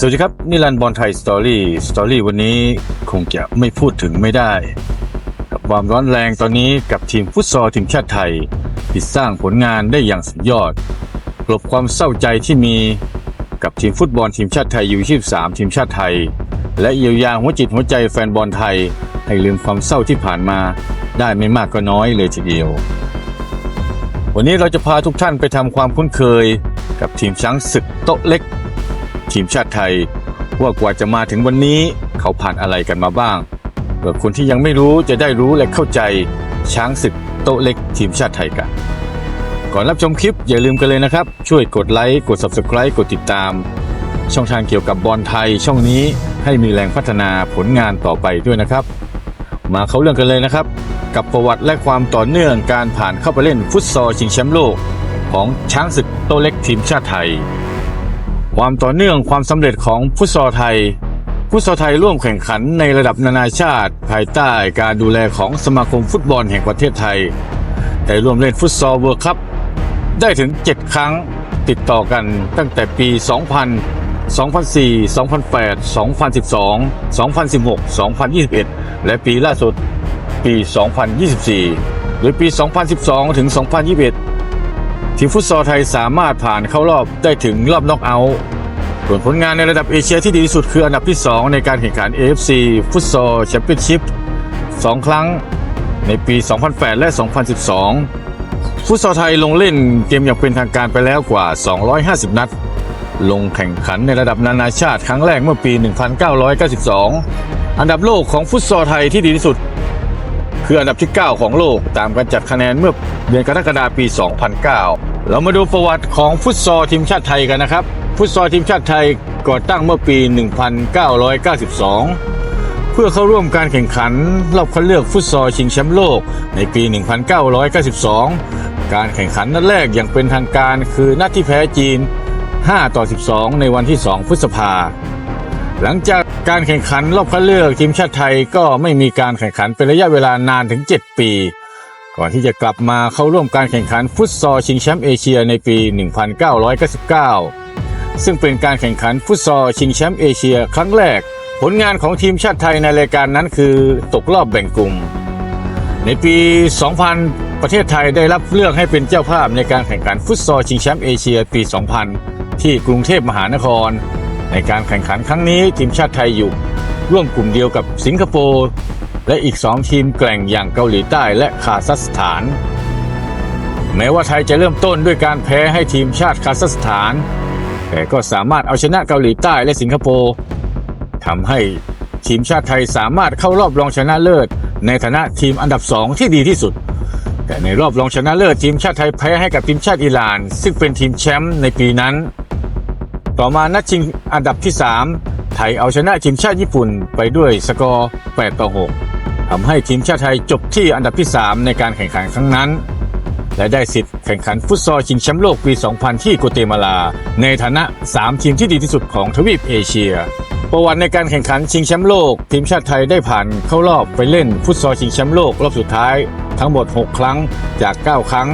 สวัสดีครับนิรันดร์บอลไทยสตอรี่สตอรี่วันนี้คงจะไม่พูดถึงไม่ได้ กับความร้อนแรงตอนนี้กับทีมฟุตซอลทีมชาติไทยที่สร้างผลงานได้อย่างสุดยอดกลบความเศร้าใจที่มีกับทีมฟุตบอลทีมชาติไทยยู23ทีมชาติไทย และเยียวยาหัวจิตหัวใจแฟนบอลไทย ให้ลืมความเศร้าที่ผ่านมา ได้ไม่มากก็น้อยเลยทีเดียว วันนี้เราจะพาทุกท่านไปทำความคุ้นเคย กับทีมช้างศึกโต๊ะเล็ก ทีมชาติไทย ว่ากว่าจะมาถึงวันนี้เขาผ่านอะไรกันมาบ้างเพื่อคนที่ยังไม่รู้จะได้รู้และเข้าใจช้างศึกโต๊ะเล็กทีมชาติไทยกัน ก่อนรับชมคลิปอย่าลืมกันเลยนะครับ ช่วยกดไลค์กด Subscribe กดติดตาม ช่องทางเกี่ยวกับบอลไทยช่องนี้ให้มีแรงพัฒนาผลงานต่อไปด้วยนะครับ มาเข้าเรื่องกันเลยนะครับ กับประวัติและความต่อเนื่องการผ่านเข้าไปเล่นฟุตซอลชิงแชมป์โลก ของช้างศึกโตะเล็กทีมชาติไทย ความต่อเนื่องความสำเร็จของฟุตซอลไทยฟุตซอลไทยร่วมแข่งขันในระดับนานาชาติ ภายใต้การดูแลของสมาคมฟุตบอลแห่งประเทศไทย ได้ร่วมเล่นฟุตซอลเวิร์คัพได้ถึง 7 ครั้งติดต่อกันตั้งแต่ปี 2000 2004 2008 2012 2016 2021 และปีล่าสุดปี 2024โดยปี 2012 ถึง 2021 ทีมฟุตซอลไทยสามารถผ่านเข้ารอบได้ถึงรอบน็อกเอาท์ส่วนผลงานในระดับเอเชียที่ดีที่สุดคืออันดับที่ 2 ในการแข่งขัน AFC ฟุตซอลแชมเปี้ยนชิพ2 ครั้งในปี 2008 และ 2012 ฟุตซอลไทยลงเล่นเกมอย่างเป็นทางการไปแล้วกว่า 250 นัด ลงแข่งขันในระดับนานาชาติครั้งแรกเมื่อปี 1992 อันดับโลกของฟุตซอลไทยที่ดีที่สุด คืออันดับที่ 9 ของโลกตามการจัดคะแนนเมื่อเดือนกรกฎาคมปี 2009 เรามาดูประวัติของฟุตซอลทีมชาติไทยกันนะครับ ฟุตซอลทีมชาติไทยก่อตั้งเมื่อปี 1992 เพื่อเข้าร่วมการแข่งขันรอบคัดเลือกฟุตซอลชิงแชมป์โลกในปี 1992 การแข่งขันนัดแรกอย่างเป็นทางการคือนัดที่แพ้จีน 5 ต่อ 12 ในวันที่ 2 พฤษภาหลังจาก การแข่งขันรอบคัดเลือกทีมชาติไทยก็ไม่มีการแข่งขันเป็นระยะเวลานานถึง 7 ปี ก่อนที่จะกลับมาเข้าร่วมการแข่งขันฟุตซอลชิงแชมป์เอเชียในปี 1999 ซึ่งเป็นการแข่งขันฟุตซอลชิงแชมป์เอเชียครั้งแรก ผลงานของทีมชาติไทยในรายการนั้นคือตกรอบแบ่งกลุ่ม ในปี 2000 ประเทศไทยได้รับเลือกให้เป็นเจ้าภาพในการแข่งขันฟุตซอลชิงแชมป์เอเชียปี 2000 ที่กรุงเทพมหานคร ในการแข่งขันครั้งนี้ทีมชาติไทยอยู่ ร่วมกลุ่มเดียวกับสิงคโปร์และอีก 2 ทีมแกร่งอย่างเกาหลีใต้และคาซัคสถาน แม้ว่าไทยจะเริ่มต้นด้วยการแพ้ให้ทีมชาติคาซัคสถาน แต่ก็สามารถเอาชนะเกาหลีใต้และสิงคโปร์ทำให้ทีมชาติไทยสามารถเข้ารอบรองชนะเลิศ ในฐานะทีมอันดับ2ที่ดีที่สุด แต่ในรอบรองชนะเลิศทีมชาติไทยแพ้ให้กับทีมชาติอิหร่าน ซึ่งเป็นทีมแชมป์ในปีนั้น ต่อมานัดชิงอันดับที่ 3 ไทยเอาชนะทีมชาติญี่ปุ่นไปด้วยสกอร์ 8 ต่อ 6ทำให้ทีมชาติไทยจบที่อันดับที่ 3 ในการแข่งขันครั้งนั้น และได้สิทธิ์แข่งขันฟุตซอลชิงแชมป์โลกปี 2000 ที่โกเตมาลา ในฐานะ 3 ทีมที่ดีที่สุดของทวีปเอเชีย ประวัติในการแข่งขันชิงแชมป์โลก ทีมชาติไทยได้ผ่านเข้ารอบไปเล่นฟุตซอลชิงแชมป์โลกรอบสุดท้าย ทั้งหมด 6 ครั้งจาก 9 ครั้ง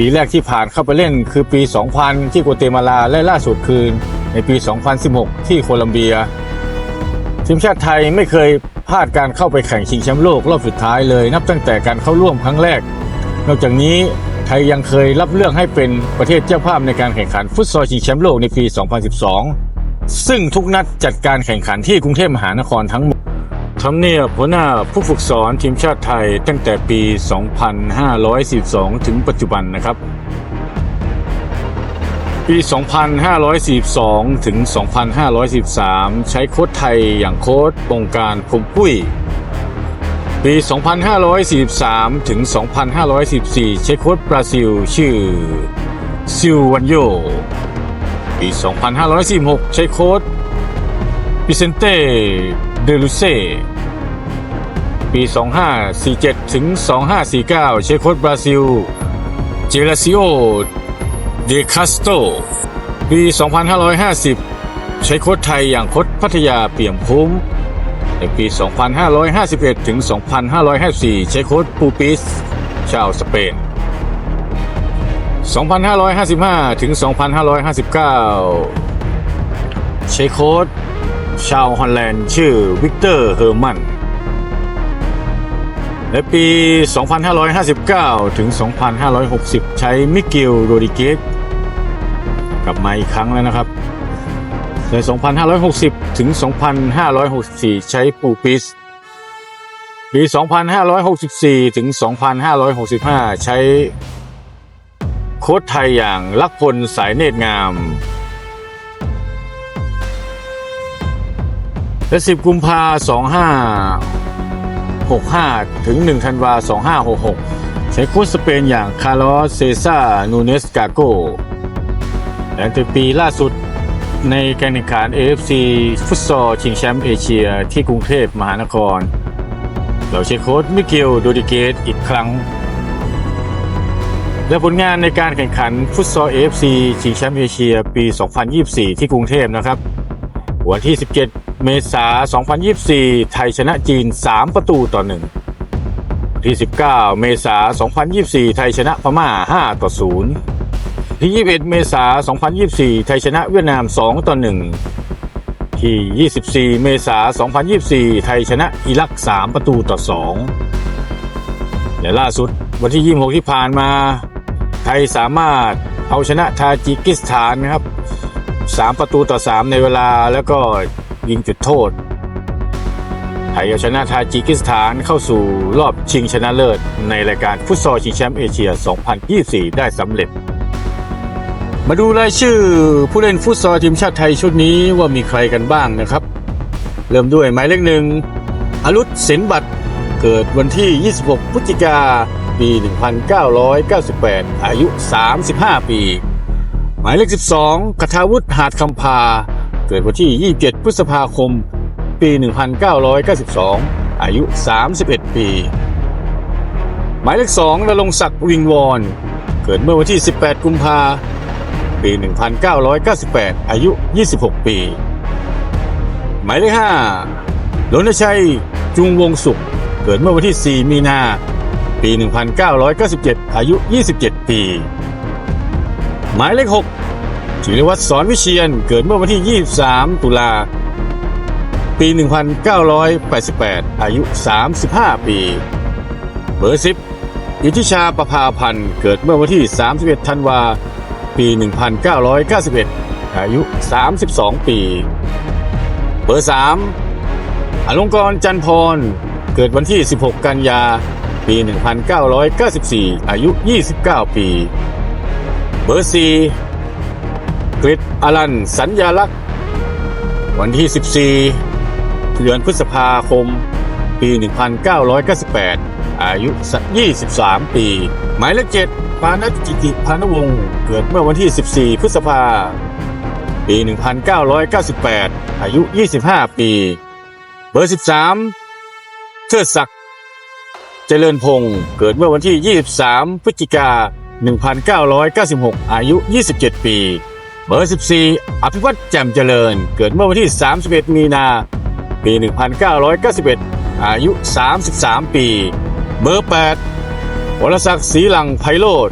ปีแรกที่ผ่านเข้าไปเล่นคือปี 2000 ที่โกเตมาลาและล่าสุดคือในปี 2016 ที่โคลัมเบีย ทีมชาติไทยไม่เคยพลาดการเข้าไปแข่งชิงแชมป์โลกรอบสุดท้ายเลยนับตั้งแต่การเข้าร่วมครั้งแรก นอกจากนี้ไทยยังเคยรับเลือกให้เป็นประเทศเจ้าภาพในการแข่งขันฟุตซอลชิงแชมป์โลกในปี 2012 ซึ่งทุกนัดจัดการแข่งขันที่กรุงเทพมหานครทั้งหมด ทำเนียบหัวหน้าผู้ฝึกสอนทีมชาติไทยตั้งแต่ปี 2542ถึงปัจจุบันนะครับ ปี 2542 ถึง 2543ใช้โค้ชไทยอย่างโค้ชองการพมกุ้ย ปี 2543 ถึง 2544ใช้โค้ชบราซิล ชื่อซิลวันโย ปี 2546 ใช้โค้ช ปิเซนเต้เดลูเซปี 2547 ถึง 2549ใช้โค้ชบราซิล เจลาซิโอ เดคาสโต ปี 2550 ใช้โค้ชไทยอย่างโค้ชพัทยาเปี่ยมคุ้ม ในปี 2551 ถึง 2554 ใช้โค้ชปูปิส ชาวสเปน 2555 ถึง 2559 ใช้โค้ช ชาวฮอลแลนด์ชื่อวิกเตอร์เฮอร์มัน ในปี 2559 ถึง 2560 ใช้มิเกลโรดิเกสกลับมาอีกครั้งแล้วนะครับ ใน 2560 ถึง 2564 ใช้ปูปิสปี 2564 ถึง 2565 ใช้โค้ชไทยอย่างลักพลสายเนตรงาม และ10 กุมภา2565 ถึง 1 ธันวา 2566 ใช้โค้ชสเปนอย่างคาร์ลอสเซซ่านูเนสกาโกและในปีล่าสุดในการแข่งขัน AFC ฟุตซอลชิงแชมป์เอเชียที่กรุงเทพมหานคร เราใช้โค้ชมิเกลโดดิเกตอีกครั้ง และผลงานในการแข่งขันฟุตซอล AFC ชิงแชมป์เอเชียปี 2024 ที่กรุงเทพนะครับ วันที่ 17 เมษายน2024 ไทยชนะจีน 3 ประตูต่อ 1 ที่ 19 เมษายน2024 ไทยชนะพม่า 5 ต่อ 0 ที่ 21 เมษายน2024 ไทยชนะเวียดนาม 2 ต่อ 1 ที่ 24 เมษายน2024 ไทยชนะอิรัก 3 ประตูต่อ 2 และล่าสุดวันที่ 26 ที่ผ่านมา ไทยสามารถเอาชนะทาจิกิสถานนะครับ 3 ประตูต่อ 3 ในเวลาแล้วก็ ยิงจุดโทษ ไทยเอาชนะทาจิกิสถานเข้าสู่รอบชิงชนะเลิศ ในรายการฟุตซอลชิงแชมป์เอเชีย 2024 ได้สำเร็จ มาดูรายชื่อผู้เล่นฟุตซอลทีมชาติไทยชุดนี้ว่ามีใครกันบ้างนะครับ เริ่มด้วยหมายเลขหนึ่งอรุษสินบัตรเกิดวันที่ 26 พฤศจิกาปี 1998 อายุ 35 ปี หมายเลข 12 คทาวุฒิหาดคำพา เกิดวันที่ 27 พฤษภาคม ปี 1992 อายุ 31 ปี หมายเลข2รงค์ศักดิ์วิงวอนเกิดเมื่อวันที่ 18 กุมภาปี 1998 อายุ 26 ปี หมายเลข5รณชัย จุงวงสุข เกิดเมื่อวันที่ 4 มีนา ปี 1997 อายุ 27 ปี หมายเลข 6 จิรวัตรสอนวิเชียนเกิดเมื่อวันที่ 23 ตุลา ปี 1988 อายุ 35 ปี เบอร์10อิทธิชาประภาพันธ์ เกิดเมื่อวันที่ 31 ธันวา ปี 1991 อายุ 32 ปี เบอร์3อลงกรจันพร เกิดวันที่ 16 กันยา ปี 1994 อายุ 29 ปี เบอร์4 กริดอลันสัญญาลักษณ์ วันที่ 14 เดือนพฤษภาคม ปี 1998 อายุ 23 ปี หมายเลข7พานัทกิติพานวงศ์เกิดเมื่อวันที่ 14 พฤษภา ปี 1998 อายุ 25 ปี เบอร์ 13 เทิดศักดิ์เจริญพงศ์เกิดเมื่อวันที่ 23 พฤศจิกา1996 อายุ 27 ปี เบอร์ 14 อภิวัตรแจ่มเจริญ เกิดเมื่อวันที่ 31 มีนา ปี 1991 อายุ 33 ปี เบอร์ 8 วรศักดิ์ศรีหลังไพโรธ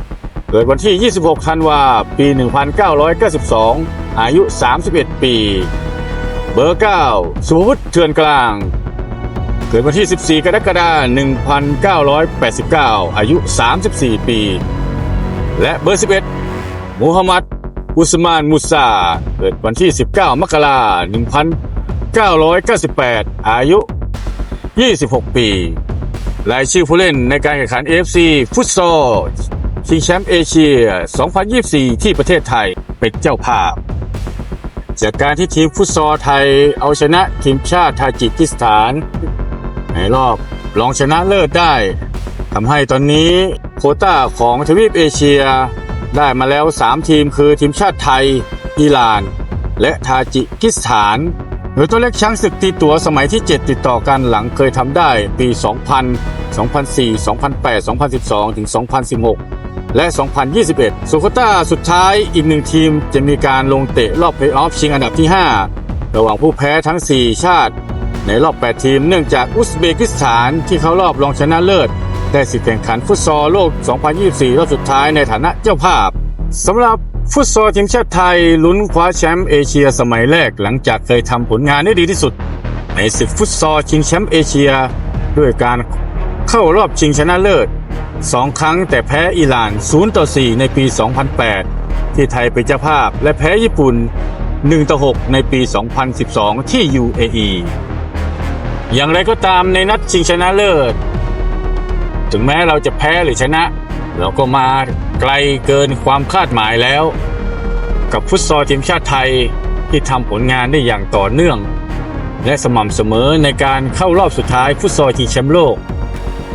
เกิดวันที่ 26 ธันวา ปี 1992 อายุ 31 ปี เบอร์ 9 สุภวุฒิเถื่อนกลาง เกิดวันที่ 14 กรกฎาคม 1989 อายุ 34 ปี และเบอร์ 11 มูฮัมหมัด อุสมานมุซา เกิดวันที่ 19 มกราคม 1998 อายุ 26 ปี รายชื่อผู้เล่นในการแข่งขัน AFC ฟุตซอลชิงแชมป์เอเชีย 2024 ที่ประเทศไทยเป็นเจ้าภาพ จากการที่ทีมฟุตซอลไทยเอาชนะทีมชาติทาจิกิสถาน ในรอบรองชนะเลิศได้ทำให้ตอนนี้โคต้าของทวีปเอเชีย ได้มาแล้ว 3 ทีมคือทีมชาติไทย อิหร่าน และทาจิกิสถาน โดยตัวเล็กช้างศึกตีตัวสมัยที่ 7 ติดต่อกันหลังเคยทำได้ปี 2000 2004 2008 2012 ถึง 2016 และ 2021 สุโคต้าสุดท้ายอีกหนึ่งทีมจะมีการลงเตะรอบเพลย์ออฟชิงอันดับที่ 5 ระหว่างผู้แพ้ทั้ง 4 ชาติ ในรอบ 8 ทีมเนื่องจากอุซเบกิสถานที่เขารอบรองชนะเลิศ ได้สิทธิ์แข่งขันฟุตซอลโลก 2024 รอบสุดท้ายในฐานะเจ้าภาพสำหรับฟุตซอลทีมชาติไทยลุ้นคว้าแชมป์เอเชียสมัยแรกหลังจากเคยทำผลงานได้ดีที่สุด ในศึกฟุตซอลชิงแชมป์เอเชีย ด้วยการเข้ารอบชิงชนะเลิศสองครั้งแต่แพ้อิหร่าน 0 ต่อ 4 ในปี 2008 ที่ไทยเป็นเจ้าภาพและแพ้ญี่ปุ่น 1 ต่อ 6 ในปี 2012 ที่ UAE อย่างไรก็ตามในนัดชิงชนะเลิศ ถึงแม้เราจะแพ้หรือชนะ เราก็มาไกลเกินความคาดหมายแล้ว กับฟุตซอลทีมชาติไทยที่ทำผลงานได้อย่างต่อเนื่อง และสม่ำเสมอในการเข้ารอบสุดท้ายฟุตซอลชิงแชมป์โลก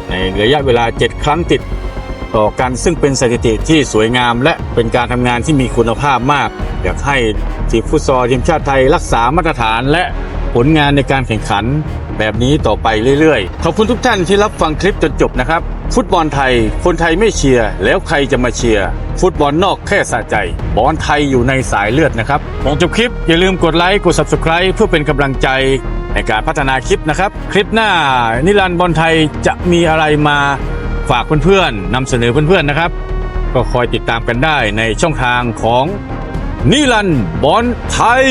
ในระยะเวลา 7 ครั้งติด ต่อกันซึ่งเป็นสถิติที่สวยงาม และเป็นการทำงานที่มีคุณภาพมาก อยากให้ทีมฟุตซอลทีมชาติไทยรักษามาตรฐานและผลงานในการแข่งขัน แบบนี้ต่อไปเรื่อยๆ ขอบคุณทุกท่านที่รับฟังคลิปจนจบนะครับ ฟุตบอลไทย คนไทยไม่เชียร์ แล้วใครจะมาเชียร์ ฟุตบอลนอกแค่สะใจ บอลไทยอยู่ในสายเลือดนะครับก่อนจบคลิปอย่าลืมกดไลค์ กด subscribe เพื่อเป็นกำลังใจในการพัฒนาคลิปนะครับ คลิปหน้านิรันดร์บอลไทยจะมีอะไรมาฝากเพื่อนๆนำเสนอเพื่อนๆนะครับ ก็คอยติดตามกันได้ในช่องทางของนิรันดร์บอลไทย